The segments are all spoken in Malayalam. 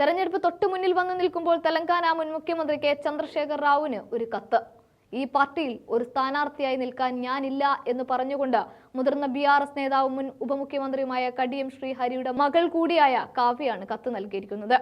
തെരഞ്ഞെടുപ്പ് തൊട്ടു മുന്നിൽ വന്നു നിൽക്കുമ്പോൾ തെലങ്കാന മുൻ മുഖ്യമന്ത്രി കെ ചന്ദ്രശേഖർ റാവുവിന് ഒരു കത്ത്. ഈ പാർട്ടിയിൽ ഒരു സ്ഥാനാർത്ഥിയായി നിൽക്കാൻ ഞാനില്ല എന്ന് പറഞ്ഞുകൊണ്ട് മുതിർന്ന ബി ആർ എസ് നേതാവും മുൻ ഉപമുഖ്യമന്ത്രിയുമായ കടിയം ശ്രീഹരിയുടെ മകൾ കൂടിയായ കാവ്യാണ് കത്ത് നൽകിയിരിക്കുന്നത്.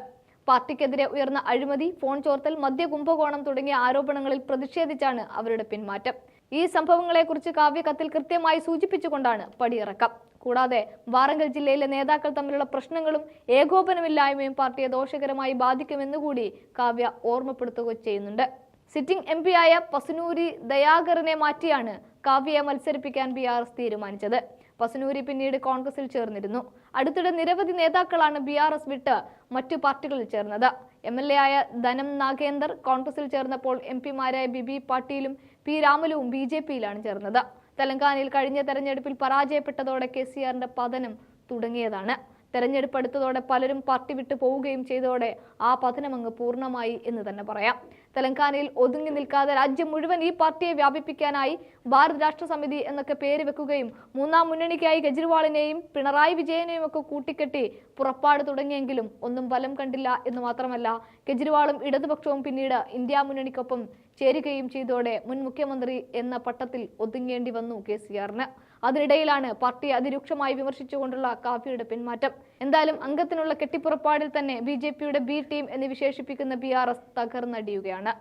പാർട്ടിക്കെതിരെ ഉയർന്ന അഴിമതി ഫോൺ ചോർത്തൽ മദ്യ കുംഭകോണം തുടങ്ങിയ ആരോപണങ്ങളിൽ പ്രതിഷേധിച്ചാണ് അവരുടെ പിന്മാറ്റം. ഈ സംഭവങ്ങളെക്കുറിച്ച് കാവ്യ കത്തിൽ കൃത്യമായി സൂചിപ്പിച്ചുകൊണ്ടാണ് പടിയിറക്കം. കൂടാതെ വാറങ്കൽ ജില്ലയിലെ നേതാക്കൾ തമ്മിലുള്ള പ്രശ്നങ്ങളും ഏകോപനമില്ലായ്മയും പാർട്ടിയെ ദോഷകരമായി ബാധിക്കുമെന്നുകൂടി കാവ്യ ഓർമ്മപ്പെടുത്തുക ചെയ്യുന്നുണ്ട്. സിറ്റിംഗ് എം ആയ പസനൂരി ദയാകറിനെ മാറ്റിയാണ് കാവ്യയെ മത്സരിപ്പിക്കാൻ ബി ആർ എസ് തീരുമാനിച്ചത്. പസനൂരി പിന്നീട് കോൺഗ്രസിൽ ചേർന്നിരുന്നു. അടുത്തിടെ നിരവധി നേതാക്കളാണ് ബി ആർ എസ് വിട്ട് മറ്റു പാർട്ടികളിൽ ചേർന്നത്. എം എൽ എ ആയ ധനം നാഗേന്ദർ കോൺഗ്രസിൽ ചേർന്നപ്പോൾ എം പിമാരായ ബിബി പാട്ടീലും പി രാമലുവും ബി ജെ പിയിലാണ് ചേർന്നത്. തെലങ്കാനയിൽ കഴിഞ്ഞ തെരഞ്ഞെടുപ്പിൽ പരാജയപ്പെട്ടതോടെ കെ സി ആറിന്റെ പതനം തുടങ്ങിയതാണ്. തെരഞ്ഞെടുപ്പ് അടുത്തതോടെ പലരും പാർട്ടി വിട്ടു പോവുകയും ചെയ്തതോടെ ആ പതനമങ്ങ് പൂർണമായി എന്ന് തന്നെ പറയാം. തെലങ്കാനയിൽ ഒതുങ്ങി നിൽക്കാതെ രാജ്യം മുഴുവൻ ഈ പാർട്ടിയെ വ്യാപിപ്പിക്കാനായി ഭാരത് രാഷ്ട്ര സമിതി എന്നൊക്കെ പേര് വെക്കുകയും മൂന്നാം മുന്നണിക്കായി കെജ്രിവാളിനെയും പിണറായി വിജയനെയും ഒക്കെ കൂട്ടിക്കെട്ടി പുറപ്പാട് തുടങ്ങിയെങ്കിലും ഒന്നും ഫലം കണ്ടില്ല എന്ന് മാത്രമല്ല കെജ്രിവാളും ഇടതുപക്ഷവും പിന്നീട് ഇന്ത്യ മുന്നണിക്കൊപ്പം ചേരുകയും ചെയ്തോടെ മുൻ മുഖ്യമന്ത്രി എന്ന പട്ടത്തിൽ ഒതുങ്ങേണ്ടി വന്നു കെ സി ആറിന്. അതിനിടയിലാണ് പാർട്ടി അതിരൂക്ഷമായി വിമർശിച്ചുകൊണ്ടുള്ള കാഫിയുടെ പിന്മാറ്റം. എന്തായാലും അംഗത്തിനുള്ള കെട്ടിപ്പുറപ്പാടിൽ തന്നെ ബി ജെ പിയുടെ ബി ടീം എന്ന് വിശേഷിപ്പിക്കുന്ന ബി ആർ എസ് തകർന്നടിയുകയാണ്.